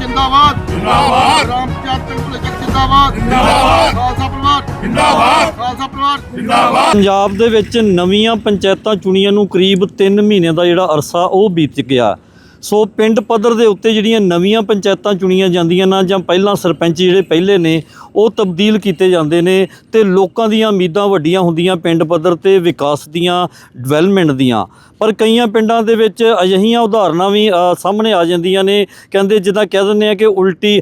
ਜਿੰਦਾਬਾਦ। ਜਿੰਦਾਬਾਦ। ਰਾਮ ਚਾਂਦ ਪਿੰਡ ਭੁਲੇਖਾ ਜਿੰਦਾਬਾਦ। ਜਿੰਦਾਬਾਦ। ਖਾਲਸਾ ਪਰਿਵਾਰ। ਜਿੰਦਾਬਾਦ। ਖਾਲਸਾ ਪਰਿਵਾਰ। ਜਿੰਦਾਬਾਦ। ਪੰਜਾਬ ਦੇ ਵਿੱਚ ਨਵੀਆਂ ਪੰਚਾਇਤਾਂ ਚੁਣੀਆਂ ਨੂੰ ਕਰੀਬ 3 ਮਹੀਨੇ ਦਾ ਜਿਹੜਾ ਅਰਸਾ ਉਹ ਬੀਤ ਗਿਆ। ਸੋ ਪਿੰਡ ਪੱਧਰ ਦੇ ਉੱਤੇ ਜਿਹੜੀਆਂ ਨਵੀਆਂ ਪੰਚਾਇਤਾਂ ਚੁਣੀਆਂ ਜਾਂਦੀਆਂ ਨਾ ਜਾਂ ਪਹਿਲਾਂ ਸਰਪੰਚ ਜਿਹੜੇ ਪਹਿਲੇ ਨੇ ਉਹ ਤਬਦੀਲ ਕੀਤੇ ਜਾਂਦੇ ਨੇ ਤੇ ਲੋਕਾਂ ਦੀਆਂ ਉਮੀਦਾਂ ਵੱਡੀਆਂ ਹੁੰਦੀਆਂ ਪਿੰਡ ਪੱਧਰ ਤੇ ਵਿਕਾਸ ਦੀਆਂ ਡਿਵੈਲਪਮੈਂਟ ਦੀਆਂ। ਪਰ ਕਈਆਂ ਪਿੰਡਾਂ ਦੇ ਵਿੱਚ ਅਜਿਹੀਆਂ ਉਦਾਹਰਨਾਂ ਵੀ ਸਾਹਮਣੇ ਆ ਜਾਂਦੀਆਂ ਨੇ। ਕਹਿੰਦੇ ਜਿੱਦਾਂ ਕਹਿ ਦਿੰਦੇ ਆ ਕਿ ਉਲਟੀ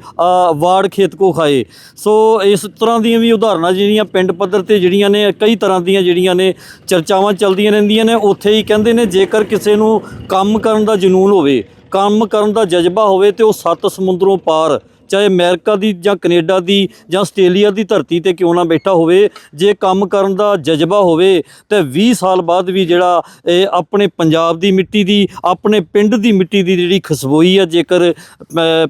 ਵਾੜ ਖੇਤ ਕੋ ਖਾਏ। ਸੋ ਇਸ ਤਰ੍ਹਾਂ ਦੀਆਂ ਵੀ ਉਦਾਹਰਨਾਂ ਜਿਹੜੀਆਂ ਪਿੰਡ ਪੱਧਰ ਤੇ ਜਿਹੜੀਆਂ ਨੇ, ਕਈ ਤਰ੍ਹਾਂ ਦੀਆਂ ਜਿਹੜੀਆਂ ਨੇ, ਚਰਚਾਵਾਂ ਚੱਲਦੀਆਂ ਰਹਿੰਦੀਆਂ ਨੇ। ਉੱਥੇ ਹੀ ਕਹਿੰਦੇ ਨੇ ਜੇਕਰ ਕਿਸੇ ਨੂੰ ਕੰਮ ਕਰਨ ਦਾ ਜਨੂਨ ਹੋਵੇ, ਕੰਮ ਕਰਨ ਦਾ ਜਜ਼ਬਾ ਹੋਵੇ ਤੇ ਉਹ ਸੱਤ ਸਮੁੰਦਰੋਂ ਪਾਰ ਚਾਹੇ ਅਮਰੀਕਾ ਦੀ ਜਾਂ ਕੈਨੇਡਾ ਦੀ ਜਾਂ ਆਸਟ੍ਰੇਲੀਆ ਦੀ ਧਰਤੀ ਤੇ ਕਿਉਂ ਨਾ ਬੈਠਾ ਹੋਵੇ, ਜੇ ਕੰਮ ਕਰਨ ਦਾ ਜਜ਼ਬਾ ਹੋਵੇ, ਤੇ 20 ਸਾਲ ਬਾਅਦ ਵੀ ਜਿਹੜਾ ਇਹ ਆਪਣੇ ਪੰਜਾਬ ਦੀ ਮਿੱਟੀ ਦੀ, ਆਪਣੇ ਪਿੰਡ ਦੀ ਮਿੱਟੀ ਦੀ ਜਿਹੜੀ ਖੁਸ਼ਬੋਈ ਆ, ਜੇਕਰ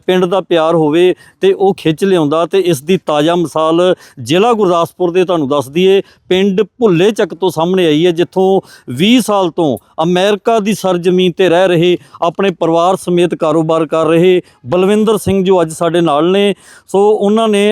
ਪਿੰਡ ਦਾ ਪਿਆਰ ਹੋਵੇ ਤੇ ਉਹ ਖਿੱਚ ਲਿਆਉਂਦਾ ਤੇ ਇਸ ਦੀ ਤਾਜ਼ਾ ਮਿਸਾਲ ਜ਼ਿਲ੍ਹਾ ਗੁਰਦਾਸਪੁਰ ਦੇ ਤੁਹਾਨੂੰ ਦੱਸ ਦਈਏ, ਪਿੰਡ ਭੁੱਲੇ ਚੱਕ ਤੋਂ ਸਾਹਮਣੇ ਆਈ ਹੈ, ਜਿੱਥੋਂ 20 ਸਾਲ ਤੋਂ ਅਮਰੀਕਾ ਦੀ ਸਰਜ਼ਮੀਨ ਤੇ ਰਹਿ ਰਹੇ, ਆਪਣੇ ਪਰਿਵਾਰ ਸਮੇਤ ਕਾਰੋਬਾਰ ਕਰ ਰਹੇ ਬਲਵਿੰਦਰ ਸਿੰਘ ਜੋ ਅੱਜ ਸਾਡੇ ਨਾਲ ਨੇ। ਸੋ ਉਹਨਾਂ ਨੇ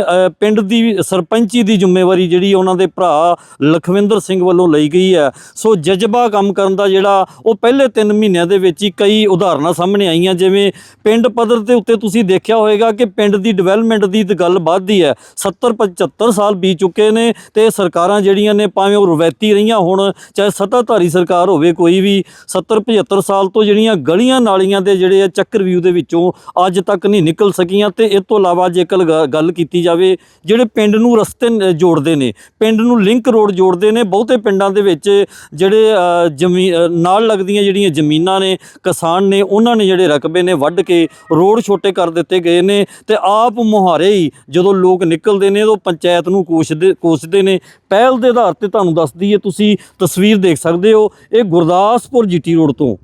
ਪਿੰਡ ਦੀ ਸਰਪੰਚੀ ਦੀ ਜ਼ਿੰਮੇਵਾਰੀ ਜਿਹੜੀ ਉਹਨਾਂ ਦੇ ਭਰਾ ਲਖਵਿੰਦਰ ਸਿੰਘ ਵੱਲੋਂ ਲਈ ਗਈ ਹੈ। ਸੋ ਜਜ਼ਬਾ ਕੰਮ ਕਰਨ ਦਾ ਜਿਹੜਾ, ਉਹ ਪਹਿਲੇ 3 ਮਹੀਨਿਆਂ ਦੇ ਵਿੱਚ ਹੀ ਕਈ ਉਦਾਹਰਨਾਂ ਸਾਹਮਣੇ ਆਈਆਂ, ਜਿਵੇਂ ਪਿੰਡ ਪੱਧਰ ਦੇ ਉੱਤੇ ਤੁਸੀਂ ਦੇਖਿਆ ਹੋਵੇਗਾ ਕਿ ਪਿੰਡ ਦੀ ਡਿਵੈਲਪਮੈਂਟ ਦੀ ਗੱਲ ਵੱਧਦੀ ਹੈ। 70 75 ਸਾਲ ਬੀਤ ਚੁੱਕੇ ਨੇ ਤੇ ਸਰਕਾਰਾਂ ਜਿਹੜੀਆਂ ਨੇ, ਭਾਵੇਂ ਉਹ ਰਵਾਇਤੀ ਰਹੀਆਂ ਹੁਣ, ਚਾਹੇ ਸੱਤਾਧਾਰੀ ਸਰਕਾਰ ਹੋਵੇ ਕੋਈ ਵੀ 70 75 ਸਾਲ ਤੋਂ ਜਿਹੜੀਆਂ ਗਲੀਆਂ ਨਾਲੀਆਂ ਦੇ ਜਿਹੜੇ ਆ ਚੱਕਰ ਵਿਊ ਦੇ ਵਿੱਚੋਂ ਅੱਜ ਤੱਕ ਨਹੀਂ ਨਿਕਲ ਸਕੀਆਂ ਤੇ ਇਸ ਤੋਂ ਇਲਾਵਾ ਜੇਕਰ ਗ- ਗੱਲ ਕੀਤੀ ਜਾਵੇ ਜਿਹੜੇ ਪਿੰਡ ਨੂੰ ਰਸਤੇ ਜੋੜਦੇ ਨੇ ਪਿੰਡ ਨੂੰ ਲਿੰਕ ਰੋਡ ਜੋੜਦੇ ਨੇ ਬਹੁਤੇ ਪਿੰਡਾਂ ਦੇ ਵਿੱਚ ਜਿਹੜੇ ਅ, ਜ਼ਮੀ ਨਾਲ ਲੱਗਦੀਆਂ ਜਿਹੜੀਆਂ ਜ਼ਮੀਨਾਂ ਨੇ ਕਿਸਾਨ ਨੇ ਉਹਨਾਂ ਨੇ ਜਿਹੜੇ ਰਕਬੇ ਨੇ ਵੱਢ ਕੇ ਰੋਡ ਛੋਟੇ ਕਰ ਦਿੱਤੇ ਗਏ ਨੇ ਤੇ ਆਪ ਮੁਹਾਰੇ ਹੀ ਜਦੋਂ ਲੋਕ ਨਿਕਲਦੇ ਨੇ ਉਹ ਪੰਚਾਇਤ ਨੂੰ ਕੋਸ਼ਦੇ ਕੋਸਦੇ ਨੇ। ਪਹਿਲ ਦੇ ਆਧਾਰ ਤੇ ਤੁਹਾਨੂੰ ਦੱਸਦੀ ਹੈ ਤੁਸੀਂ ਤਸਵੀਰ ਦੇਖ ਸਕਦੇ ਹੋ ਇਹ ਗੁਰਦਾਸਪੁਰ ਜੀਟੀ ਰੋਡ ਤੋਂ।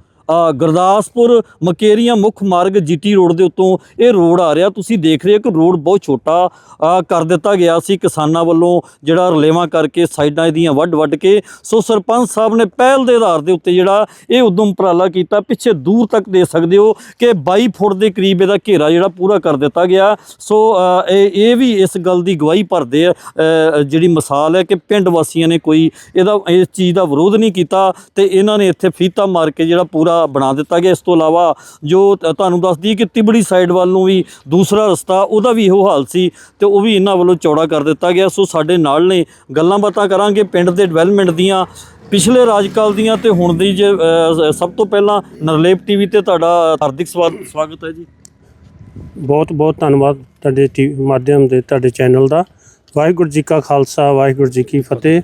ਗੁਰਦਾਸਪੁਰ ਮਕੇਰੀਆਂ ਮੁੱਖ ਮਾਰਗ ਜੀਟੀ ਰੋਡ ਦੇ ਉੱਤੋਂ ਇਹ ਰੋਡ ਆ ਰਿਹਾ। ਤੁਸੀਂ ਦੇਖ ਰਹੇ ਹੋ ਕਿ ਰੋਡ ਬਹੁਤ ਛੋਟਾ ਕਰ ਦਿੱਤਾ ਗਿਆ ਸੀ ਕਿਸਾਨਾਂ ਵੱਲੋਂ, ਜਿਹੜਾ ਰਲੇਵਾਂ ਕਰਕੇ ਸਾਈਡਾਂ ਇਹਦੀਆਂ ਵੱਢ ਵੱਢ ਕੇ। ਸੋ ਸਰਪੰਚ ਸਾਹਿਬ ਨੇ ਪਹਿਲ ਦੇ ਆਧਾਰ ਦੇ ਉੱਤੇ ਜਿਹੜਾ ਇਹ ਉਦਮ ਉਪਰਾਲਾ ਕੀਤਾ, ਪਿੱਛੇ ਦੂਰ ਤੱਕ ਦੇ ਸਕਦੇ ਹੋ ਕਿ 22 ਫੁੱਟ ਦੇ ਕਰੀਬ ਇਹਦਾ ਘੇਰਾ ਜਿਹੜਾ ਪੂਰਾ ਕਰ ਦਿੱਤਾ ਗਿਆ। ਸੋ ਇਹ ਇਹ ਵੀ ਇਸ ਗੱਲ ਦੀ ਗਵਾਹੀ ਭਰਦੇ ਆ ਜਿਹੜੀ ਮਿਸਾਲ ਹੈ ਕਿ ਪਿੰਡ ਵਾਸੀਆਂ ਨੇ ਕੋਈ ਇਹਦਾ, ਇਸ ਚੀਜ਼ ਦਾ ਵਿਰੋਧ ਨਹੀਂ ਕੀਤਾ ਤੇ ਇਹਨਾਂ ਨੇ ਇੱਥੇ ਫੀਤਾ ਮਾਰ ਕੇ ਜਿਹੜਾ ਪੂਰਾ ਬਣਾ ਦਿੱਤਾ ਗਿਆ। ਇਸ ਤੋਂ ਇਲਾਵਾ ਜੋ ਤੁਹਾਨੂੰ ਦੱਸਦੀ ਕਿ ਤਿਬੜੀ ਸਾਈਡ ਵੱਲ ਨੂੰ ਵੀ ਦੂਸਰਾ ਰਸਤਾ, ਉਹਦਾ ਵੀ ਇਹੋ ਹਾਲ ਸੀ ਤੇ ਉਹ ਵੀ ਇਹਨਾਂ ਵੱਲੋਂ ਚੌੜਾ ਕਰ ਦਿੱਤਾ ਗਿਆ। ਸੋ ਸਾਡੇ ਨਾਲ ਨੇ, ਗੱਲਾਂ ਬਾਤਾਂ ਕਰਾਂਗੇ ਪਿੰਡ ਦੇ ਡਿਵੈਲਪਮੈਂਟ ਦੀਆਂ। ਪਿਛਲੇ ਰਾਜਕਾਲ ਦੀਆਂ ਤੇ ਹੁਣ ਦੀ ਜੇ ਸਭ ਤੋਂ ਪਹਿਲਾਂ ਨਰਲੇਪ ਟੀਵੀ ਤੇ ਤੁਹਾਡਾ ਹਾਰਦਿਕ ਸਵਾ- ਸਵਾਗਤ ਹੈ ਜੀ। ਬਹੁਤ ਬਹੁਤ ਧੰਨਵਾਦ ਤੁਹਾਡੇ ਟੀ, ਮਾਧਿਅਮ ਦੇ, ਤੁਹਾਡੇ ਚੈਨਲ ਦਾ। ਵਾਹਿਗੁਰੂ ਜੀ ਕਾ ਖਾਲਸਾ, ਵਾਹਿਗੁਰੂ ਜੀ ਕੀ ਫਤਿਹ।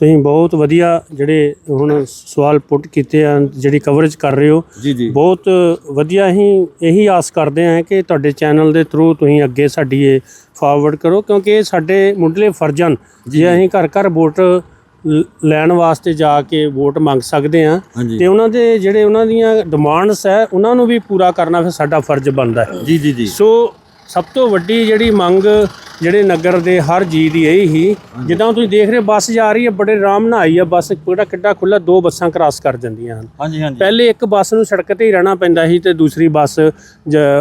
ਤੁਸੀਂ ਬਹੁਤ ਵਧੀਆ ਜਿਹੜੇ ਹੁਣ ਸਵਾਲ ਪੁੱਟ ਕੀਤੇ ਆ ਜਿਹੜੀ ਕਵਰੇਜ ਕਰ ਰਹੇ ਹੋ। ਜੀ ਜੀ। ਬਹੁਤ ਵਧੀਆ ਹੀ ਇਹੀ ਆਸ ਕਰਦੇ ਹਾਂ ਕਿ ਤੁਹਾਡੇ ਚੈਨਲ ਦੇ ਥਰੂ ਤੁਸੀਂ ਅੱਗੇ ਸਾਡੀ ਇਹ ਫਾਰਵਰਡ ਕਰੋ ਕਿਉਂਕਿ ਇਹ ਸਾਡੇ ਮੁੱਢਲੇ ਫਰਜ਼ ਹਨ। ਜੇ ਅਸੀਂ ਘਰ ਘਰ ਵੋਟ ਲੈਣ ਵਾਸਤੇ ਜਾ ਕੇ ਵੋਟ ਮੰਗ ਸਕਦੇ ਹਾਂਜੀ। ਤੇ ਉਹਨਾਂ ਦੇ ਜਿਹੜੇ ਉਹਨਾਂ ਦੀਆਂ ਡਿਮਾਂਡਸ ਹੈ ਉਹਨਾਂ ਨੂੰ ਵੀ ਪੂਰਾ ਕਰਨਾ ਫਿਰ ਸਾਡਾ ਫਰਜ਼ ਬਣਦਾ ਹੈ। ਜੀ ਜੀ ਜੀ। ਸੋ ਸਭ ਤੋਂ ਵੱਡੀ ਜਿਹੜੀ ਮੰਗ ਜਿਹੜੇ ਨਗਰ ਦੇ ਹਰ ਜੀ ਦੀ ਇਹ ਹੀ ਜਿੱਦਾਂ ਤੁਸੀਂ ਦੇਖ ਰਹੇ ਬੱਸ ਜਾ ਰਹੀ ਹੈ ਬੜੇ ਆਰਾਮ ਨਾਲ ਆਈ ਹੈ ਬੱਸ ਕਿਹੜਾ ਕਿੱਡਾ ਖੁੱਲਾ ਦੋ ਬੱਸਾਂ ਕ੍ਰਾਸ ਕਰ ਜਾਂਦੀਆਂ ਹਨ। ਹਾਂਜੀ ਹਾਂਜੀ। ਪਹਿਲੇ ਇੱਕ ਬੱਸ ਨੂੰ ਸੜਕ ਤੇ ਹੀ ਰਹਿਣਾ ਪੈਂਦਾ ਸੀ ਤੇ ਦੂਸਰੀ ਬੱਸ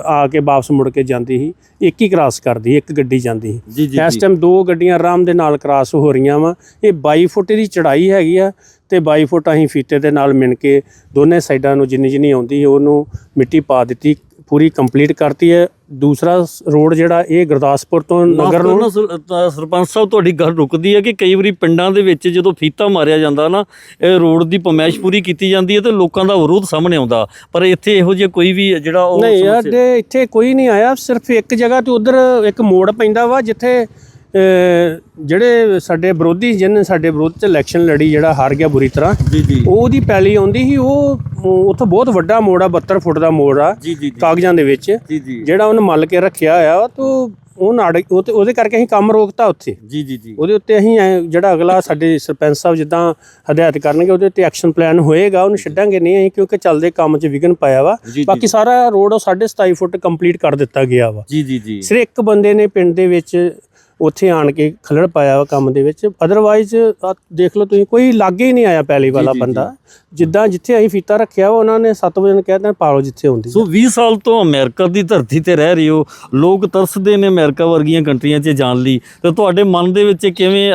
ਆ ਕੇ ਵਾਪਸ ਮੁੜ ਕੇ ਜਾਂਦੀ ਸੀ। ਇੱਕ ਹੀ ਕ੍ਰਾਸ ਕਰਦੀ ਇੱਕ ਗੱਡੀ ਜਾਂਦੀ ਸੀ। ਇਸ ਟਾਈਮ ਦੋ ਗੱਡੀਆਂ ਆਰਾਮ ਦੇ ਨਾਲ ਕ੍ਰਾਸ ਹੋ ਰਹੀਆਂ ਵਾ। ਇਹ 22 ਫੁੱਟ ਦੀ ਚੜਾਈ ਹੈਗੀ ਆ ਤੇ 22 ਫੁੱਟ ਅਸੀਂ ਫੀਤੇ ਦੇ ਨਾਲ ਮਿਣ ਕੇ ਦੋਨੇ ਸਾਈਡਾਂ ਨੂੰ ਜਿੰਨੀ ਜਿੰਨੀ ਆਉਂਦੀ ਉਹਨੂੰ ਮਿੱਟੀ ਪਾ ਦਿੱਤੀ। ਪੂਰੀ ਕੰਪਲੀਟ ਕਰਤੀ ਹੈ। ਦੂਸਰਾ ਰੋਡ ਜਿਹੜਾ ਇਹ ਗੁਰਦਾਸਪੁਰ ਤੋਂ ਨਗਰ ਨੂੰ ਸਰਪੰਚ ਸਾਹਿਬ ਤੁਹਾਡੀ ਗੱਲ ਰੁਕਦੀ ਹੈ ਕਿ ਕਈ ਵਾਰੀ ਪਿੰਡਾਂ ਦੇ ਵਿੱਚ ਜਦੋਂ ਫੀਤਾ ਮਾਰਿਆ ਜਾਂਦਾ ਨਾ ਇਹ ਰੋਡ ਦੀ ਪਮੈਸ਼ ਪੂਰੀ ਕੀਤੀ ਜਾਂਦੀ ਹੈ ਤੇ ਲੋਕਾਂ ਦਾ ਵਿਰੋਧ ਸਾਹਮਣੇ ਆਉਂਦਾ। ਪਰ ਇੱਥੇ ਇਹੋ ਜਿਹਾ ਕੋਈ ਵੀ ਜਿਹੜਾ ਉਹ ਨਹੀਂ ਯਾਰ ਇੱਥੇ ਕੋਈ ਨਹੀਂ ਆਇਆ। ਸਿਰਫ ਇੱਕ ਜਗ੍ਹਾ ਤੇ ਉਧਰ ਇੱਕ ਮੋੜ ਪੈਂਦਾ ਵਾ ਜਿੱਥੇ ਜਿਹੜੇ ਸਾਡੇ ਵਿਰੋਧੀ ਜਿਹਨੇ ਸਾਡੇ ਵਿਰੋਧ ਚ ਇਲੈਕਸ਼ਨ ਲੜੀ ਜਿਹੜਾ ਹਾਰ ਗਿਆ ਬੁਰੀ ਤਰ੍ਹਾਂ ਜੀ ਜੀ। ਉਹ ਉਹਦੀ ਪੈਲੀ ਆਉਂਦੀ ਸੀ ਉਹ ਉੱਥੋਂ ਬਹੁਤ ਵੱਡਾ ਮੋੜ ਆ 72 ਫੁੱਟ ਦਾ ਮੋੜ ਆ ਕਾਗਜ਼ਾਂ ਦੇ ਵਿੱਚ ਜਿਹੜਾ ਉਹਨੇ ਮੱਲ ਕੇ ਰੱਖਿਆ ਹੋਇਆ ਵਾ ਤੋ ਉਹ ਨਾੜ ਉਹਦੇ ਕਰਕੇ ਅਸੀਂ ਕੰਮ ਰੋਕਤਾ ਉੱਥੇ। ਜੀ ਜੀ ਜੀ। ਉਹਦੇ ਉੱਤੇ ਅਸੀਂ ਜਿਹੜਾ ਅਗਲਾ ਸਾਡੇ ਸਰਪੰਚ ਸਾਹਿਬ ਜਿੱਦਾਂ ਹਦਾਇਤ ਕਰਨਗੇ ਉਹਦੇ ਉੱਤੇ ਐਕਸ਼ਨ ਪਲਾਨ ਹੋਏਗਾ ਉਹਨੂੰ ਛੱਡਾਂਗੇ ਨਹੀਂ ਅਸੀਂ ਕਿਉਂਕਿ ਚੱਲਦੇ ਕੰਮ 'ਚ ਵਿਘਨ ਪਾਇਆ ਵਾ। ਬਾਕੀ ਸਾਰਾ ਰੋਡ ਉਹ 27.5 ਫੁੱਟ ਕੰਪਲੀਟ ਕਰ ਦਿੱਤਾ ਗਿਆ ਵਾ। ਜੀ ਜੀ ਜੀ। ਸਿਰ ਇੱਕ ਬੰਦੇ ਨੇ ਪਿੰਡ ਦੇ ਵਿੱਚ ਉੱਥੇ ਆਣ ਕੇ ਖਲੜ ਪਾਇਆ ਕੰਮ ਦੇ ਵਿੱਚ। ਅਦਰਵਾਈਜ਼ ਦੇਖ ਲਓ ਤੁਸੀਂ ਕੋਈ ਲਾਗੇ ਹੀ ਨਹੀਂ ਆਇਆ ਪਹਿਲੀ ਵਾਲਾ ਬੰਦਾ। ਜਿੱਦਾਂ ਜਿੱਥੇ ਅਸੀਂ ਫੀਤਾ ਰੱਖਿਆ ਵਾ ਉਹਨਾਂ ਨੇ 7 ਵਜੇ ਨੂੰ ਕਹਿਤਾ ਪਾ ਲਓ ਜਿੱਥੇ ਹੁੰਦੀ ਸੋ 20 ਸਾਲ ਤੋਂ ਅਮਰੀਕਾ ਦੀ ਧਰਤੀ ਤੇ ਰਹਿ ਰਹੇ ਹੋ। ਲੋਕ ਤਰਸਦੇ ਨੇ ਅਮਰੀਕਾ ਵਰਗੀਆਂ ਕੰਟਰੀਆਂ 'ਚ ਜਾਣ ਲਈ। ਤੇ ਤੁਹਾਡੇ ਮਨ ਦੇ ਵਿੱਚ ਕਿਵੇਂ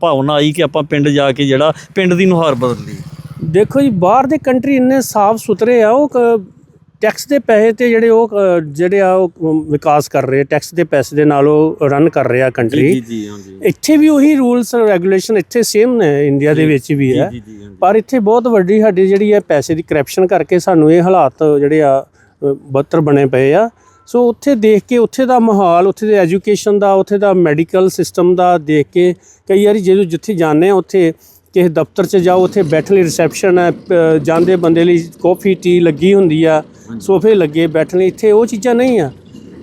ਭਾਵਨਾ ਆਈ ਕਿ ਆਪਾਂ ਪਿੰਡ ਜਾ ਕੇ ਜਿਹੜਾ ਪਿੰਡ ਦੀ ਨੁਹਾਰ ਬਦਲ ਲਈ ਦੇਖੋ ਜੀ ਬਾਹਰ ਦੇ ਕੰਟਰੀ ਇੰਨੇ ਸਾਫ਼ ਸੁਥਰੇ ਆ ਉਹ ਟੈਕਸ ਦੇ ਪੈਸੇ ਤੇ ਜਿਹੜੇ ਉਹ ਅ, ਜਿਹੜੇ ਆ ਉਹ ਵਿਕਾਸ ਕਰ ਰਹੇ ਟੈਕਸ ਦੇ ਪੈਸੇ ਦੇ ਨਾਲ ਉਹ ਰਨ ਕਰ ਰਹੇ ਆ ਕੰਟਰੀ ਜੀ ਹਾਂਜੀ ਇੱਥੇ ਵੀ ਉਹੀ ਰੂਲਸ ਰੈਗੂਲੇਸ਼ਨ ਇੱਥੇ ਸੇਮ ਨੇ ਇੰਡੀਆ ਦੇ ਵਿੱਚ ਵੀ ਹੈ। ਜੀ ਜੀ ਹਾਂਜੀ ਪਰ ਇੱਥੇ ਬਹੁਤ ਵੱਡੀ ਸਾਡੀ ਜਿਹੜੀ ਹੈ ਪੈਸੇ ਦੀ ਕਰਪਸ਼ਨ ਕਰਕੇ ਸਾਨੂੰ ਇਹ ਹਾਲਾਤ ਜਿਹੜੇ ਆ ਅ, ਬਦਤਰ ਬਣੇ ਪਏ ਆ। ਸੋ ਉੱਥੇ ਦੇਖ ਕੇ ਉੱਥੇ ਦਾ ਮਾਹੌਲ ਉੱਥੇ ਦੇ ਐਜੂਕੇਸ਼ਨ ਦਾ ਉੱਥੇ ਦਾ ਮੈਡੀਕਲ ਸਿਸਟਮ ਦਾ ਦੇਖ ਕੇ ਕਈ ਵਾਰੀ ਜਦੋਂ ਜਿੱਥੇ ਜਾਂਦੇ ਆ ਉੱਥੇ ਕਿਸੇ ਦਫ਼ਤਰ 'ਚ ਜਾਓ ਉੱਥੇ ਬੈਠਣ ਲਈ ਰਿਸੈਪਸ਼ਨ ਹੈ ਪ- ਜਾਂਦੇ ਬੰਦੇ ਲਈ ਕਾਫੀ ਟੀ ਲੱਗੀ ਹੁੰਦੀ ਆ ਸੋਫੇ ਲੱਗੇ ਬੈਠਣ ਲਈ ਇੱਥੇ ਉਹ ਚੀਜ਼ਾਂ ਨਹੀਂ ਆ।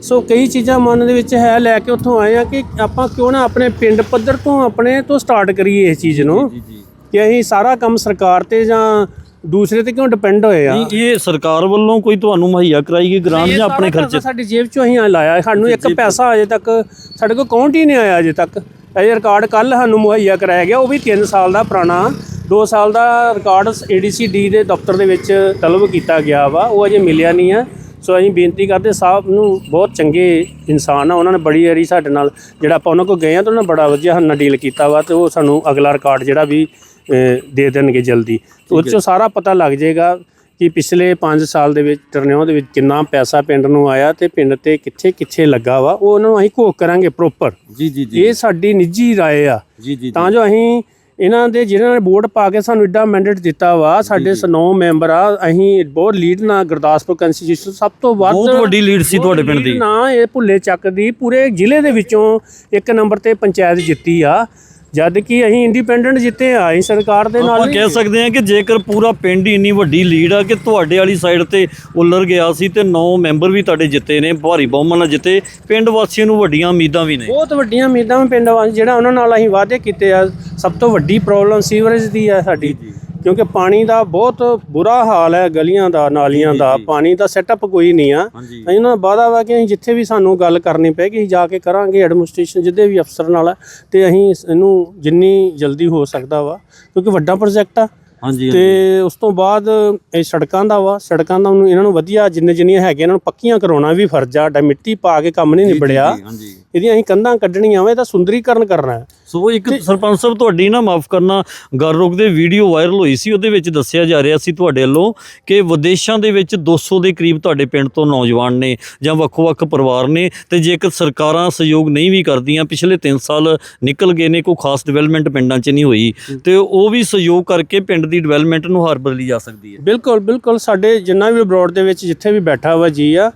ਸੋ ਕਈ ਚੀਜ਼ਾਂ ਮਨ ਦੇ ਵਿੱਚ ਹੈ ਲੈ ਕੇ ਉੱਥੋਂ ਆਏ ਆ ਕਿ ਆਪਾਂ ਕਿਉਂ ਨਾ ਆਪਣੇ ਪਿੰਡ ਪੱਧਰ ਤੋਂ ਆਪਣੇ ਤੋਂ ਸਟਾਰਟ ਕਰੀਏ ਇਸ ਚੀਜ਼ ਨੂੰ ਜੀ ਕਿ ਅਸੀਂ ਸਾਰਾ ਕੰਮ ਸਰਕਾਰ ਤੇ ਜਾਂ ਦੂਸਰੇ ਤੇ ਕਿਉਂ ਡਿਪੈਂਡ ਹੋਏ ਆ? ਨਹੀਂ ਇਹ ਸਰਕਾਰ ਵੱਲੋਂ ਕੋਈ ਤੁਹਾਨੂੰ ਮੁਹੱਈਆ ਕਰਾਈ ਗਈ ਗ੍ਰਾਂਟ ਜਾਂ ਆਪਣੇ ਖਰਚੇ? ਸਾਡੀ ਜੇਬ ਚੋਂ ਅਸੀਂ ਲਾਇਆ ਹੈ। ਸਾਨੂੰ ਇੱਕ ਪੈਸਾ ਅਜੇ ਤੱਕ ਸਾਡੇ ਕੋਲ ਅਕਾਊਂਟ ਹੀ ਨਹੀਂ ਆਇਆ ਅਜੇ ਤੱਕ। ਇਹ ਰਿਕਾਰਡ ਕੱਲ ਸਾਨੂੰ ਮੁਹੱਈਆ ਕਰਾਇਆ ਗਿਆ ਉਹ ਵੀ 3 ਸਾਲ ਦਾ ਪੁਰਾਣਾ। 2 ਸਾਲ ਦਾ ਰਿਕਾਰਡ ਏਡੀਸੀਡੀ ਦੇ ਦਫ਼ਤਰ ਦੇ ਵਿੱਚ ਤਲਬ ਕੀਤਾ ਗਿਆ ਵਾ ਉਹ ਅਜੇ ਮਿਲਿਆ ਨਹੀਂ ਹੈ ਸੋ ਅਸੀਂ ਬੇਨਤੀ ਕਰਦੇ ਸਾਹਿਬ ਨੂੰ ਬਹੁਤ ਚੰਗੇ ਇਨਸਾਨ ਆ ਉਹਨਾਂ ਨੇ ਬੜੀ ਵਾਰੀ ਸਾਡੇ ਨਾਲ ਜਿਹੜਾ ਆਪਾਂ ਉਹਨਾਂ ਕੋਲ ਗਏ ਆ ਤਾਂ ਉਹਨਾਂ ਨੇ ਬੜਾ ਵਧੀਆ ਨਾਲ ਡੀਲ ਕੀਤਾ ਵਾ ਤੇ ਉਹ ਸਾਨੂੰ ਅਗਲਾ ਰਿਕਾਰਡ ਜਿਹੜਾ ਵੀ ਦੇ ਦੇਣਗੇ ਜਲਦੀ। ਉਹ 'ਚੋਂ ਸਾਰਾ ਪਤਾ ਲੱਗ ਜਾਏਗਾ ਕਿ ਪਿਛਲੇ 5 ਸਾਲ ਦੇ ਵਿੱਚ ਟਰਨਿਓ ਦੇ ਵਿੱਚ ਕਿੰਨਾ ਪੈਸਾ ਪਿੰਡ ਨੂੰ ਆਇਆ ਤੇ ਪਿੰਡ ਤੇ ਕਿੱਥੇ ਕਿੱਥੇ ਲੱਗਾ ਵਾ ਉਹ ਉਹਨਾਂ ਨੂੰ ਅਸੀਂ ਘੋਖ ਕਰਾਂਗੇ ਪ੍ਰੋਪਰ ਜੀ ਜੀ ਇਹ ਸਾਡੀ ਨਿੱਜੀ ਰਾਏ ਆ। ਜੀ ਜੀ ਤਾਂ ਜੋ ਅਸੀਂ ਇਹਨਾਂ ਦੇ ਜਿਹਨਾਂ ਨੇ ਵੋਟ ਪਾ ਕੇ ਸਾਨੂੰ ਐਡਾ ਮੈਂਡੇਟ ਦਿੱਤਾ ਵਾ ਸਾਡੇ ਨੌ ਮੈਂਬਰ ਆ ਅਸੀਂ ਬਹੁਤ ਲੀਡ ਨਾਲ ਗੁਰਦਾਸਪੁਰ ਕੰਸਟੀਟਿਊਸ਼ਨ ਸਭ ਤੋਂ ਵੱਧ ਬਹੁਤ ਵੱਡੀ ਲੀਡ ਸੀ ਤੁਹਾਡੇ ਪਿੰਡ ਦੀ। ਨਾ ਇਹ ਭੁੱਲੇ ਚੱਕ ਦੀ ਪੂਰੇ ਜ਼ਿਲ੍ਹੇ ਦੇ ਵਿੱਚੋਂ ਇੱਕ ਨੰਬਰ ਤੇ ਪੰਚਾਇਤ ਜਿੱਤੀ ਆ। ਜਦ ਕਿ ਅਸੀਂ ਇੰਡੀਪੈਂਡੈਂਟ ਜਿੱਤੇ ਆ ਅਸੀਂ ਸਰਕਾਰ ਦੇ ਨਾਲ ਆਪਾਂ ਵੀ ਕਹਿ ਸਕਦੇ ਹਾਂ ਕਿ ਜੇਕਰ ਪੂਰਾ ਪਿੰਡ ਹੀ ਇੰਨੀ ਵੱਡੀ ਲੀਡ ਆ ਕਿ ਤੁਹਾਡੇ ਵਾਲੀ ਸਾਈਡ ਤੇ ਉਲਰ ਗਿਆ ਸੀ ਤੇ 9 ਮੈਂਬਰ ਵੀ ਤੁਹਾਡੇ ਜਿੱਤੇ ਨੇ ਭਾਰੀ ਬਹੁਮਤ ਨਾਲ ਜਿੱਤੇ ਪਿੰਡ ਵਾਸੀਆਂ ਨੂੰ ਵੱਡੀਆਂ ਉਮੀਦਾਂ ਵੀ ਨੇ। ਬਹੁਤ ਵੱਡੀਆਂ ਉਮੀਦਾਂ ਪਿੰਡ ਵਾਸੀ ਜਿਹੜਾ ਉਹਨਾਂ ਨਾਲ ਅਸੀਂ ਵਾਅਦੇ ਕੀਤੇ ਆ ਸਭ ਤੋਂ ਵੱਡੀ ਪ੍ਰੋਬਲਮ ਸੀਵਰੇਜ ਦੀ ਆ ਸਾਡੀ। ਕਿਉਂਕਿ ਪਾਣੀ ਦਾ ਬਹੁਤ ਬੁਰਾ ਹਾਲ ਹੈ ਗਲੀਆਂ ਦਾ ਨਾਲੀਆਂ ਦਾ। ਪਾਣੀ ਦਾ ਸੈਟਅਪ ਕੋਈ ਨਹੀਂ ਆ। ਅਸੀਂ ਉਹਨਾਂ ਦਾ ਵਾਅਦਾ ਵਾ ਕਿ ਅਸੀਂ ਜਿੱਥੇ ਵੀ ਸਾਨੂੰ ਗੱਲ ਕਰਨੀ ਪਏਗੀ ਅਸੀਂ ਜਾ ਕੇ ਕਰਾਂਗੇ ਐਡਮਿਨਿਸਟ੍ਰੇਸ਼ਨ ਜਿੱਦੇ ਵੀ ਅਫਸਰ ਨਾਲ ਤੇ ਅਸੀਂ ਇਹਨੂੰ ਜਿੰਨੀ ਜਲਦੀ ਹੋ ਸਕਦਾ ਵਾ ਕਿਉਂਕਿ ਵੱਡਾ ਪ੍ਰੋਜੈਕਟ ਆ। ਹਾਂਜੀ ਤੇ ਉਸ ਤੋਂ ਬਾਅਦ ਇਹ ਸੜਕਾਂ ਦਾ ਵਾ ਸੜਕਾਂ ਦਾ ਉਹਨੂੰ ਇਹਨਾਂ ਨੂੰ ਵਧੀਆ ਜਿੰਨੇ ਜਿੰਨੀਆਂ ਹੈਗੀਆਂ ਇਹਨਾਂ ਨੂੰ ਪੱਕੀਆਂ ਕਰਾਉਣਾ ਵੀ ਫਰਜ਼ ਆ। ਡਾ ਮਿੱਟੀ ਪਾ ਕੇ ਕੰਮ ਨਹੀਂ ਨਿਬੜਿਆ। ਹਾਂਜੀ। ਇਹਦੀਆਂ ਅਸੀਂ ਕੰਧਾਂ ਕੱਢਣੀਆਂ ਵਾ ਇਹਦਾ ਸੁੰਦਰੀਕਰਨ ਕਰਨਾ ਹੈ। ਸੋ ਇੱਕ ਸਰਪੰਚ ਸਾਹਿਬ ਤੁਹਾਡੀ ਨਾ ਮਾਫ ਕਰਨਾ ਗਰ ਰੋਕ ਦੇ ਵੀਡੀਓ ਵਾਇਰਲ ਹੋਈ ਸੀ ਉਹਦੇ ਵਿੱਚ ਦੱਸਿਆ ਜਾ ਰਿਹਾ ਸੀ ਤੁਹਾਡੇ ਵੱਲੋਂ ਕਿ ਵਿਦੇਸ਼ਾਂ ਦੇ ਵਿੱਚ 200 ਦੇ ਕਰੀਬ ਤੁਹਾਡੇ ਪਿੰਡ ਤੋਂ ਨੌਜਵਾਨ ਨੇ ਜਾਂ ਵੱਖ-ਵੱਖ ਪਰਿਵਾਰ ਨੇ ਤੇ ਜੇਕਰ ਸਰਕਾਰਾਂ ਸਹਿਯੋਗ ਨਹੀਂ ਵੀ ਕਰਦੀਆਂ ਪਿਛਲੇ 3 ਸਾਲ ਨਿਕਲ ਗਏ ਨੇ ਕੋਈ ਖਾਸ ਡਿਵੈਲਪਮੈਂਟ ਪਿੰਡਾਂ 'ਚ ਨਹੀਂ ਹੋਈ ਤੇ ਉਹ ਵੀ ਸਹਿਯੋਗ ਕਰਕੇ ਪਿੰਡ ਦੀ ਡਿਵੈਲਪਮੈਂਟ ਨੂੰ ਹਾਰ ਬਦਲੀ ਜਾ ਸਕਦੀ ਹੈ। ਬਿਲਕੁਲ ਬਿਲਕੁਲ ਸਾਡੇ ਜਿੰਨਾ ਵੀ ਅਬਰੋਡ ਦੇ ਵਿੱਚ ਜਿੱਥੇ ਵੀ ਬੈਠਾ ਵਾ ਜੀ ਆ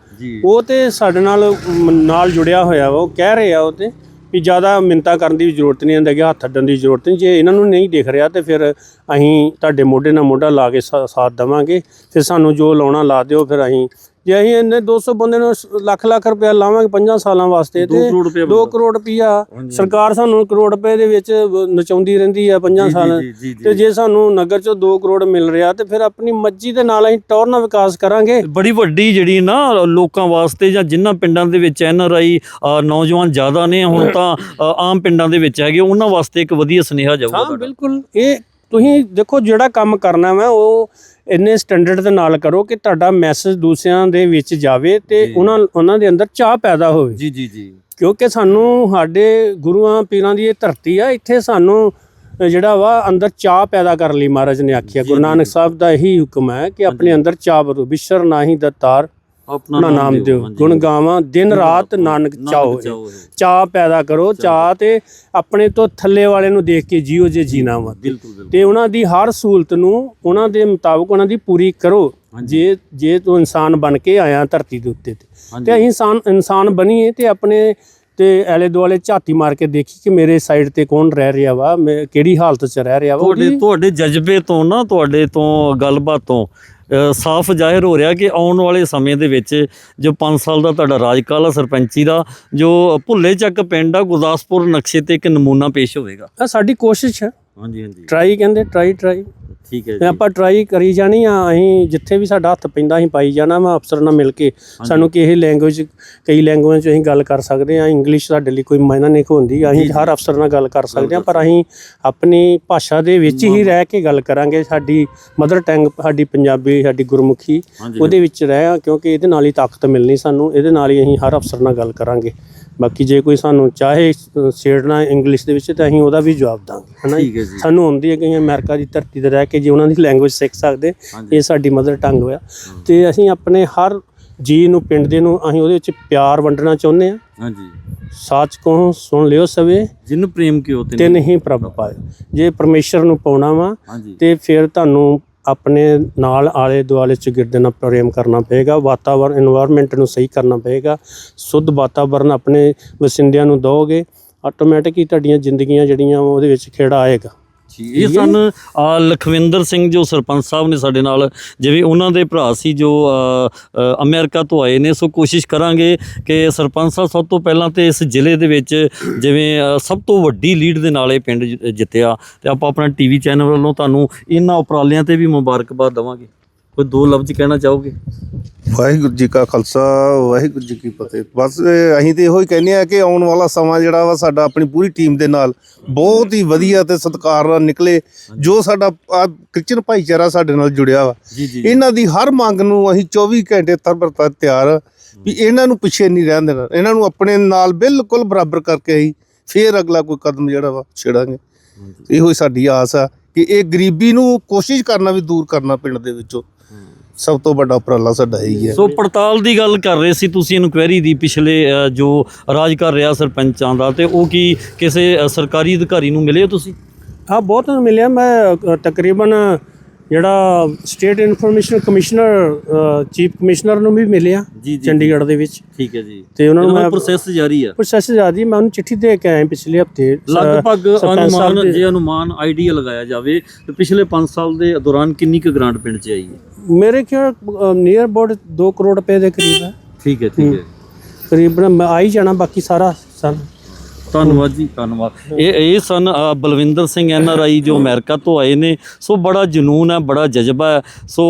ਉਹ ਤੇ ਸਾਡੇ ਨਾਲ ਨਾਲ ਜੁੜਿਆ ਹੋਇਆ ਵਾ, ਉਹ ਕਹਿ ਰਹੇ ਆ ਉਹ ਤੇ ਵੀ ਜ਼ਿਆਦਾ ਮਿੰਤਾ ਕਰਨ ਦੀ ਵੀ ਜ਼ਰੂਰਤ ਨਹੀਂ ਹੁੰਦੀ ਕਿ ਹੱਥ ਅੱਡਣ ਦੀ ਜ਼ਰੂਰਤ ਨਹੀਂ। ਜੇ ਇਹਨਾਂ ਨੂੰ ਨਹੀਂ ਦਿਖ ਰਿਹਾ ਤੇ ਫਿਰ ਅਸੀਂ ਤੁਹਾਡੇ ਮੋਢੇ ਨਾਲ ਮੋਢਾ ਲਾ ਕੇ ਸਾਥ ਦੇਵਾਂਗੇ ਫਿਰ ਸਾਨੂੰ ਜੋ ਲਾਉਣਾ ਲਾ ਦਿਓ, ਫਿਰ ਅਸੀਂ ਜੇ ਅਸੀਂ ਇੰਨੇ 200 ਬੰਦੇ ਨੂੰ ਲੱਖ ਲੱਖ ਰੁਪਇਆ ਲਾਵਾਂਗੇ 5 ਸਾਲਾਂ ਵਾਸਤੇ ਰੁਪਇਆ 2 ਕਰੋੜ ਰੁਪਇਆ। ਸਰਕਾਰ ਸਾਨੂੰ ਕਰੋੜ ਰੁਪਏ ਦੇ ਵਿੱਚ ਨਚਾਉਂਦੀ ਰਹਿੰਦੀ ਆ 5 ਸਾਲਾਂ। ਤੇ ਜੇ ਸਾਨੂੰ ਨਗਰ ਚੋਂ 2 ਕਰੋੜ ਮਿਲ ਰਿਹਾ ਤੇ ਫਿਰ ਆਪਣੀ ਮਰਜ਼ੀ ਦੇ ਨਾਲ ਅਸੀਂ ਟੌਰ ਨਾਲ ਵਿਕਾਸ ਕਰਾਂਗੇ ਬੜੀ ਵੱਡੀ ਜਿਹੜੀ ਨਾ ਲੋਕਾਂ ਵਾਸਤੇ ਜਾਂ ਜਿਨ੍ਹਾਂ ਪਿੰਡਾਂ ਦੇ ਵਿੱਚ ਐਨ ਆਰ ਆਈ ਨੌਜਵਾਨ ਜ਼ਿਆਦਾ ਨੇ ਹੁਣ ਤਾਂ ਆਮ ਪਿੰਡਾਂ ਦੇ ਵਿੱਚ ਹੈਗੇ ਉਹਨਾਂ ਵਾਸਤੇ ਇੱਕ ਵਧੀਆ ਸੁਨੇਹਾ ਜਾਊਗਾ ਹਾਂ ਬਿਲਕੁਲ ਇਹ ਤੁਸੀਂ ਦੇਖੋ ਜਿਹੜਾ ਕੰਮ ਕਰਨਾ ਵਾ ਉਹ ਇੰਨੇ ਸਟੈਂਡਰਡ ਦੇ ਨਾਲ ਕਰੋ ਕਿ ਤੁਹਾਡਾ ਮੈਸੇਜ ਦੂਸਰਿਆਂ ਦੇ ਵਿੱਚ ਜਾਵੇ ਤੇ ਉਹਨਾਂ ਉਹਨਾਂ ਦੇ ਅੰਦਰ ਚਾਹ ਪੈਦਾ ਹੋਵੇ। ਜੀ ਜੀ ਜੀ। ਕਿਉਂਕਿ ਸਾਨੂੰ ਸਾਡੇ ਗੁਰੂਆਂ ਪੀਰਾਂ ਦੀ ਇਹ ਧਰਤੀ ਆ ਇੱਥੇ ਸਾਨੂੰ ਜਿਹੜਾ ਵਾ ਅੰਦਰ ਚਾਹ ਪੈਦਾ ਕਰਨ ਲਈ ਮਹਾਰਾਜ ਨੇ ਆਖਿਆ। ਗੁਰੂ ਨਾਨਕ ਸਾਹਿਬ ਦਾ ਇਹੀ ਹੁਕਮ ਹੈ ਕਿ ਆਪਣੇ ਅੰਦਰ ਚਾਹ ਭਰੋ ਬਿਸ਼ਰ ਨਾਹੀ ਦਤਾਰ। ਆਪਣਾ ਨਾਮ ਦਿਓ ਗੁਣ ਗਾਵਾਂ ਦਿਨ ਰਾਤ ਨਾਨਕ ਚਾਹੋ ਚਾਹ ਪੈਦਾ ਕਰੋ ਚਾਹ। ਤੇ ਆਪਣੇ ਤੋਂ ਥੱਲੇ ਵਾਲੇ ਨੂੰ ਦੇਖ ਕੇ ਜੀਓ ਜੇ ਜੀਣਾ ਵਾ ਤੇ ਉਹਨਾਂ ਦੀ ਹਰ ਸਹੂਲਤ ਨੂੰ ਉਹਨਾਂ ਦੇ ਮੁਤਾਬਕ ਉਹਨਾਂ ਦੀ ਪੂਰੀ ਕਰੋ। ਜੇ ਜੇ ਤੂੰ ਇਨਸਾਨ ਬਣ ਕੇ ਆਇਆ ਧਰਤੀ ਦੇ ਉੱਤੇ ਤੇ। ਤੇ ਇਨਸਾਨ ਇਨਸਾਨ ਬਣੀਏ ਤੇ ਆਪਣੇ ਤੇ ਆਲੇ ਦੁਆਲੇ ਝਾਤੀ ਮਾਰ ਕੇ ਦੇਖੀ ਕਿ ਮੇਰੇ ਸਾਈਡ ਤੇ ਕੌਣ ਰਹਿ ਰਿਹਾ ਵਾ ਮੈਂ ਕਿਹੜੀ ਹਾਲਤ 'ਚ ਰਹਿ ਰਿਹਾ ਵਾ ਤੁਹਾਡੇ ਤੁਹਾਡੇ ਜਜ਼ਬੇ ਤੋਂ ਨਾ ਤੁਹਾਡੇ ਤੋਂ ਗੱਲਬਾਤ ਤੋਂ ਸਾਫ਼ ਜ਼ਾਹਿਰ ਹੋ ਰਿਹਾ ਕਿ ਆਉਣ ਵਾਲੇ ਸਮੇਂ ਦੇ ਵਿੱਚ ਜੋ 5 ਸਾਲ ਦਾ ਤੁਹਾਡਾ ਰਾਜਕਾਲ ਆ ਸਰਪੰਚੀ ਦਾ ਜੋ ਭੁੱਲੇ ਚੱਕ ਪਿੰਡ ਆ ਗੁਰਦਾਸਪੁਰ ਨਕਸ਼ੇ ਤੇ ਇੱਕ ਨਮੂਨਾ ਪੇਸ਼ ਹੋਵੇਗਾ। ਸਾਡੀ ਕੋਸ਼ਿਸ਼ ਹੈ। ਹਾਂਜੀ ਹਾਂਜੀ। ਟਰਾਈ ਕਹਿੰਦੇ ਟਰਾਈ ਟਰਾਈ ਠੀਕ ਹੈ ਤੇ ਆਪਾਂ ਟਰਾਈ ਕਰੀ ਜਾਣੀ ਆ ਅਸੀਂ ਜਿੱਥੇ ਵੀ ਸਾਡਾ ਹੱਥ ਪੈਂਦਾ ਅਸੀਂ ਪਾਈ ਜਾਣਾ ਵਾ ਅਫਸਰ ਨਾਲ ਮਿਲ ਕੇ। ਸਾਨੂੰ ਕਿਸੇ ਲੈਂਗੁਏਜ ਕਈ ਲੈਂਗੁਏਜ ਚ ਅਸੀਂ ਗੱਲ ਕਰ ਸਕਦੇ ਆ ਇੰਗਲਿਸ਼ ਸਾਡੇ ਲਈ ਕੋਈ ਮਾਇਨਾ ਨਹੀਂ ਹੁੰਦੀ ਅਸੀਂ ਹਰ ਅਫਸਰ ਨਾਲ ਗੱਲ ਕਰ ਸਕਦੇ ਆ ਪਰ ਅਸੀਂ ਆਪਣੀ ਭਾਸ਼ਾ ਦੇ ਵਿੱਚ ਹੀ ਰਹਿ ਕੇ ਗੱਲ ਕਰਾਂਗੇ ਸਾਡੀ ਮਦਰ ਟੰਗ ਸਾਡੀ ਪੰਜਾਬੀ ਸਾਡੀ ਗੁਰਮੁਖੀ। ਉਹਦੇ ਵਿੱਚ ਰਹਿ ਕਿਉਂਕਿ ਇਹਦੇ ਨਾਲ ਹੀ ਤਾਕਤ ਮਿਲਣੀ ਸਾਨੂੰ ਇਹਦੇ ਨਾਲ ਹੀ ਅਸੀਂ ਹਰ ਅਫਸਰ ਨਾਲ ਗੱਲ ਕਰਾਂਗੇ। ਬਾਕੀ ਜੇ ਕੋਈ ਸਾਨੂੰ ਚਾਹੇ ਛੇੜਨਾ ਇੰਗਲਿਸ਼ ਦੇ ਵਿੱਚ ਤਾਂ ਅਸੀਂ ਉਹਦਾ ਵੀ ਜਵਾਬ ਦਾਂਗੇ ਹਨਾ ਠੀਕ ਹੈ ਜੀ। ਸਾਨੂੰ ਆਉਂਦੀ ਹੈ ਕਿ ਅਮਰੀਕਾ ਦੀ ਧਰਤੀ ਤੇ ਰਹਿ ਕੇ ਜੇ ਉਹਨਾਂ ਦੀ ਲੈਂਗੁਏਜ ਸਿੱਖ ਸਕਦੇ ਹਾਂਜੀ। ਇਹ ਸਾਡੀ ਮਦਰ ਟੰਗ ਹੋਇਆ। ਤੇ ਅਸੀਂ ਆਪਣੇ ਹਰ ਜੀ ਨੂੰ ਪਿੰਡ ਦੇ ਨੂੰ ਅਸੀਂ ਉਹਦੇ ਵਿੱਚ ਪਿਆਰ ਵੰਡਣਾ ਚਾਹੁੰਦੇ ਆ ਹਾਂਜੀ। ਸਾਚ ਕਹੋ ਸੁਣ ਲਿਓ ਸਵੇ। ਜਿਨ ਪ੍ਰੇਮ ਕਿਉ ਤੇ ਤੇ ਨਹੀਂ? ਪ੍ਰਭ ਪਾਏ ਜੇ ਪਰਮੇਸ਼ਰ ਨੂੰ ਪਾਉਣਾ ਵਾ ਹਾਂਜੀ। ਤੇ ਫਿਰ ਤੁਹਾਨੂੰ ਆਪਣੇ ਨਾਲ ਆਲੇ ਦੁਆਲੇ ਚ ਗਿਰਦੇ ਨਾਲ ਪ੍ਰੇਮ ਕਰਨਾ ਪਏਗਾ, ਵਾਤਾਵਰਨ এনवायरमेंट ਨੂੰ ਸਹੀ ਕਰਨਾ ਪਏਗਾ, ਸ਼ੁੱਧ ਵਾਤਾਵਰਨ ਆਪਣੇ ਵਸਿੰਦਿਆਂ ਨੂੰ ਦੋਗੇ ਆਟੋਮੈਟਿਕ ਹੀ ਤੁਹਾਡੀਆਂ ਜ਼ਿੰਦਗੀਆਂ ਜਿਹੜੀਆਂ ਉਹਦੇ ਵਿੱਚ ਖੇੜਾ ਆਏਗਾ। ਇਹ ਸਨ ਲਖਵਿੰਦਰ ਸਿੰਘ ਜੋ ਸਰਪੰਚ ਸਾਹਿਬ ਨੇ ਸਾਡੇ ਨਾਲ ਜਿਵੇਂ ਉਹਨਾਂ ਦੇ ਭਰਾ ਸੀ ਜੋ ਅਮਰੀਕਾ ਤੋਂ ਆਏ ਨੇ ਸੋ ਕੋਸ਼ਿਸ਼ ਕਰਾਂਗੇ ਕਿ ਸਰਪੰਚ ਸਾਹਿਬ ਸਭ ਤੋਂ ਪਹਿਲਾਂ ਤੇ ਇਸ ਜ਼ਿਲ੍ਹੇ ਦੇ ਵਿੱਚ ਜਿਵੇਂ ਸਭ ਤੋਂ ਵੱਡੀ ਲੀਡ ਦੇ ਨਾਲ ਇਹ ਪਿੰਡ ਜਿੱਤਿਆ। ਤੇ ਆਪਾਂ ਆਪਣਾ ਟੀਵੀ ਚੈਨਲ ਵੱਲੋਂ ਤੁਹਾਨੂੰ ਇਹਨਾਂ ਉਪਰਾਲਿਆਂ ਤੇ ਵੀ ਮੁਬਾਰਕਬਾਦ ਦਵਾਂਗੇ। ਕੋਈ ਦੋ ਲਫ਼ਜ਼ ਕਹਿਣਾ ਚਾਹੋਗੇ? ਵਾਹਿਗੁਰੂ ਜੀ ਕਾ ਖਾਲਸਾ ਵਾਹਿਗੁਰੂ ਜੀ ਕੀ ਫਤਿਹ। ਬਸ ਇਹ ਅਸੀਂ ਤੇ ਇਹੋ ਹੀ ਕਹਿੰਦੇ ਆ ਕਿ ਆਉਣ ਵਾਲਾ ਸਮਾਂ ਜਿਹੜਾ ਵਾ ਸਾਡਾ ਆਪਣੀ ਪੂਰੀ ਟੀਮ ਦੇ ਨਾਲ ਬਹੁਤ ਹੀ ਵਧੀਆ ਤੇ ਸਤਿਕਾਰ ਨਾਲ ਨਿਕਲੇ ਜੋ ਸਾਡਾ ਕ੍ਰਿਸਚਨ ਭਾਈਚਾਰਾ ਸਾਡੇ ਨਾਲ ਜੁੜਿਆ ਵਾ। ਜੀ ਜੀ ਇਹਨਾਂ ਦੀ ਹਰ ਮੰਗ ਨੂੰ ਅਸੀਂ 24 ਘੰਟੇ ਤਰਬਰਤਾ ਤਿਆਰ ਆ ਵੀ ਇਹਨਾਂ ਨੂੰ ਪਿੱਛੇ ਨਹੀਂ ਰਹਿਣ ਦੇਣਾ। ਇਹਨਾਂ ਨੂੰ ਆਪਣੇ ਨਾਲ ਬਿਲਕੁਲ ਬਰਾਬਰ ਕਰਕੇ ਅਸੀਂ ਫੇਰ ਅਗਲਾ ਕੋਈ ਕਦਮ ਜਿਹੜਾ ਵਾ ਛੇੜਾਂਗੇ। ਇਹੋ ਹੀ ਸਾਡੀ ਆਸ ਆ ਕਿ ਇਹ ਗਰੀਬੀ ਨੂੰ ਕੋਸ਼ਿਸ਼ ਕਰਨਾ ਵੀ ਦੂਰ ਕਰਨਾ ਪਿੰਡ ਦੇ ਵਿੱਚੋਂ। ਸਭ ਤੋਂ ਵੱਡਾ ਉਪਰਾਲਾ ਸਾਡਾ ਇਹੀ ਹੈ। ਸੋ ਪੜਤਾਲ ਦੀ ਗੱਲ ਕਰ ਰਹੇ ਸੀ ਤੁਸੀਂ ਇਨਕੁਆਇਰੀ ਦੀ ਪਿਛਲੇ ਅ, ਜੋ ਰਾਜ ਕਰ ਰਿਹਾ ਸਰਪੰਚਾਂ ਦਾ ਤੇ ਉਹ ਕੀ ਕਿਸੇ ਅ, ਸਰਕਾਰੀ ਅਧਿਕਾਰੀ ਨੂੰ ਮਿਲੇ ਹੋ ਤੁਸੀਂ? ਹਾਂ ਬਹੁਤ ਮਿਲਿਆ। ਮੈਂ ਅ, ਤਕਰੀਬਨ ਜਿਹੜਾ state information commissioner chief commissioner ਨੂੰ ਵੀ ਮਿਲਿਆ ਜੀ, ਜੀ। ਚੰਡੀਗੜ੍ਹ ਦੇ ਵਿੱਚ। ਠੀਕ ਹੈ ਜੀ। ਤੇ ਉਹਨਾਂ ਨੂੰ ਮੈਂ ਪ੍ਰੋਸੈਸ ਜਾਰੀ ਆ ਪ੍ਰੋਸੈਸ ਜਿਆਦੀ ਮੈਂ ਉਹਨੂੰ ਚਿੱਠੀ ਦੇ ਕੇ ਆਇਆ ਪਿਛਲੇ ਹਫ਼ਤੇ। ਲਗਭਗ ਅਨੁਮਾਨ ਜੇ ਅਨੁਮਾਨ ਆਈਡੀਆ ਲਗਾਇਆ ਜਾਵੇ ਤੇ ਪਿਛਲੇ 5 ਸਾਲ ਦੇ ਦੌਰਾਨ ਕਿੰਨੀ ਕੁ ਗ੍ਰਾਂਟ ਪਿੰਡ 'ਚ ਆਈ ਹੈ? ਮੇਰੇ ਖਿਆਲ ਨੀਅਰ ਅਬਾਊਟ 2 ਕਰੋੜ ਰੁਪਏ ਦੇ ਕਰੀਬ ਹੈ। ਠੀਕ ਹੈ ਠੀਕ ਹੈ। ਕਰੀਬਨ ਮੈਂ ਆ ਹੀ ਜਾਣਾ ਬਾਕੀ ਸਾਰਾ ਸਰ ਧੰਨਵਾਦ ਜੀ। ਧੰਨਵਾਦ। ਇਹ ਇਹ ਸਨ Balwinder Singh N R I ਜੋ ਅਮਰੀਕਾ ਤੋਂ ਆਏ ਨੇ। ਸੋ ਬੜਾ ਜਨੂਨ ਹੈ ਬੜਾ ਜਜ਼ਬਾ ਹੈ। ਸੋ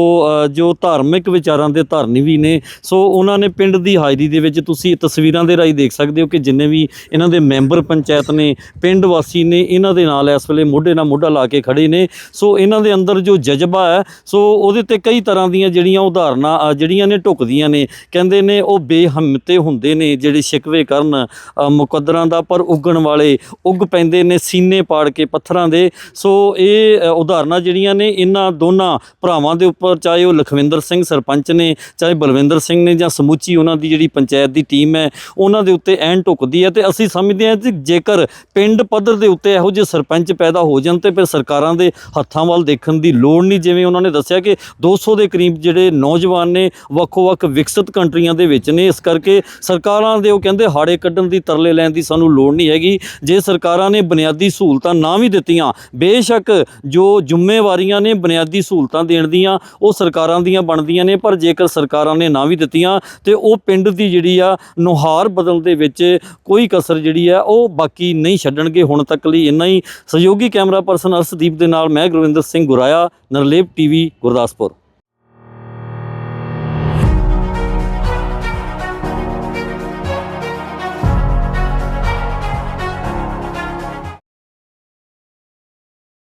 ਜੋ ਧਾਰਮਿਕ ਵਿਚਾਰਾਂ ਦੇ ਧਾਰਨੀ ਵੀ ਨੇ ਸੋ ਉਹਨਾਂ ਨੇ ਪਿੰਡ ਦੀ ਹਾਜ਼ਰੀ ਦੇ ਵਿੱਚ ਤੁਸੀਂ ਤਸਵੀਰਾਂ ਦੇ ਰਾਹੀਂ ਦੇਖ ਸਕਦੇ ਹੋ ਕਿ ਜਿੰਨੇ ਵੀ ਇਹਨਾਂ ਦੇ ਮੈਂਬਰ ਪੰਚਾਇਤ ਨੇ ਪਿੰਡ ਵਾਸੀ ਨੇ ਇਹਨਾਂ ਦੇ ਨਾਲ ਇਸ ਵੇਲੇ ਮੋਢੇ ਨਾਲ ਮੋਢਾ ਲਾ ਕੇ ਖੜੇ ਨੇ। ਸੋ ਇਹਨਾਂ ਦੇ ਅੰਦਰ ਜੋ ਜਜ਼ਬਾ ਹੈ ਸੋ ਉਹਦੇ ਤੇ ਕਈ ਤਰ੍ਹਾਂ ਦੀਆਂ ਜਿਹੜੀਆਂ ਉਦਾਹਰਨਾਂ ਜਿਹੜੀਆਂ ਨੇ ਢੁਕਦੀਆਂ ਨੇ। ਕਹਿੰਦੇ ਨੇ ਉਹ ਬੇਹਿੰਮਤੇ ਹੁੰਦੇ ਨੇ ਜਿਹੜੇ ਸ਼ਿਕਵੇ ਕਰਨ ਮੁਕੱਦਰਾਂ ਦਾ ਪਰ ਉੱਗਣ ਵਾਲੇ, ਉੱਗ ਪੈਂਦੇ ਨੇ ਸੀਨੇ ਪਾੜ ਕੇ ਪੱਥਰਾਂ ਦੇ। ਸੋ ਇਹ ਉਦਾਹਰਨਾਂ ਜਿਹੜੀਆਂ ਨੇ, ਇਹਨਾਂ ਦੋਨਾਂ ਭਰਾਵਾਂ ਦੇ ਉੱਪਰ, ਚਾਹੇ ਉਹ ਲਖਵਿੰਦਰ ਸਿੰਘ ਸਰਪੰਚ ਨੇ, ਚਾਹੇ ਬਲਵਿੰਦਰ ਸਿੰਘ ਨੇ, ਜਾਂ ਸਮੁੱਚੀ ਉਹਨਾਂ ਦੀ ਜਿਹੜੀ ਪੰਚਾਇਤ ਦੀ ਟੀਮ ਹੈ, ਉਹਨਾਂ ਦੇ ਉੱਤੇ ਐਨ ਢੁਕਦੀ ਹੈ। ਤੇ ਅਸੀਂ ਸਮਝਦੇ ਹਾਂ ਕਿ ਜੇਕਰ ਪਿੰਡ ਪੱਧਰ ਦੇ ਉੱਤੇ ਇਹੋ ਜਿਹੇ ਸਰਪੰਚ ਪੈਦਾ ਹੋ ਜਾਣ, ਤੇ ਫਿਰ ਸਰਕਾਰਾਂ ਦੇ ਹੱਥਾਂ ਵੱਲ ਦੇਖਣ ਦੀ ਲੋੜ ਨਹੀਂ। ਜਿਵੇਂ ਉਹਨਾਂ ਨੇ ਦੱਸਿਆ ਕਿ 200 ਦੇ ਕਰੀਬ ਜਿਹੜੇ ਨੌਜਵਾਨ ਨੇ, ਵੱਖੋ-ਵੱਖ ਵਿਕਸਿਤ ਕੰਟਰੀਆਂ ਦੇ ਵਿੱਚ ਨੇ। ਇਸ ਕਰਕੇ ਸਰਕਾਰਾਂ ਦੇ ਉਹ ਕਹਿੰਦੇ ਹਾੜੇ ਕੱਢਣ ਦੀ, ਤਰਲੇ ਲੈਣ ਦੀ ਸਾਨੂੰ ਲੋੜ ਨਹੀਂ। ਨਹੀਂ ਹੈਗੀ। ਜੇ ਸਰਕਾਰਾਂ ਨੇ ਬੁਨਿਆਦੀ ਸਹੂਲਤਾਂ ਨਾ ਵੀ ਦਿੱਤੀਆਂ, ਬੇਸ਼ੱਕ ਜੋ ਜ਼ਿੰਮੇਵਾਰੀਆਂ ਨੇ ਬੁਨਿਆਦੀ ਸਹੂਲਤਾਂ ਦੇਣ ਦੀਆਂ, ਉਹ ਸਰਕਾਰਾਂ ਦੀਆਂ ਬਣਦੀਆਂ ਨੇ, ਪਰ ਜੇਕਰ ਸਰਕਾਰਾਂ ਨੇ ਨਾ ਵੀ ਦਿੱਤੀਆਂ, ਤੇ ਉਹ ਪਿੰਡ ਦੀ ਜਿਹੜੀ ਆ ਨੁਹਾਰ ਬਦਲ ਦੇ ਵਿੱਚ ਕੋਈ ਕਸਰ ਜਿਹੜੀ ਆ, ਉਹ ਬਾਕੀ ਨਹੀਂ ਛੱਡਣਗੇ। ਹੁਣ ਤੱਕ ਲਈ ਇੰਨਾ ਹੀ। ਸਹਿਯੋਗੀ ਕੈਮਰਾ ਪਰਸਨ ਅਰਸ਼ਦੀਪ ਦੇ ਨਾਲ ਮੈਂ ਗੁਰਵਿੰਦਰ ਸਿੰਘ ਗੁਰਾਇਆ, ਨਰਲੇਪ ਟੀਵੀ, ਗੁਰਦਾਸਪੁਰ।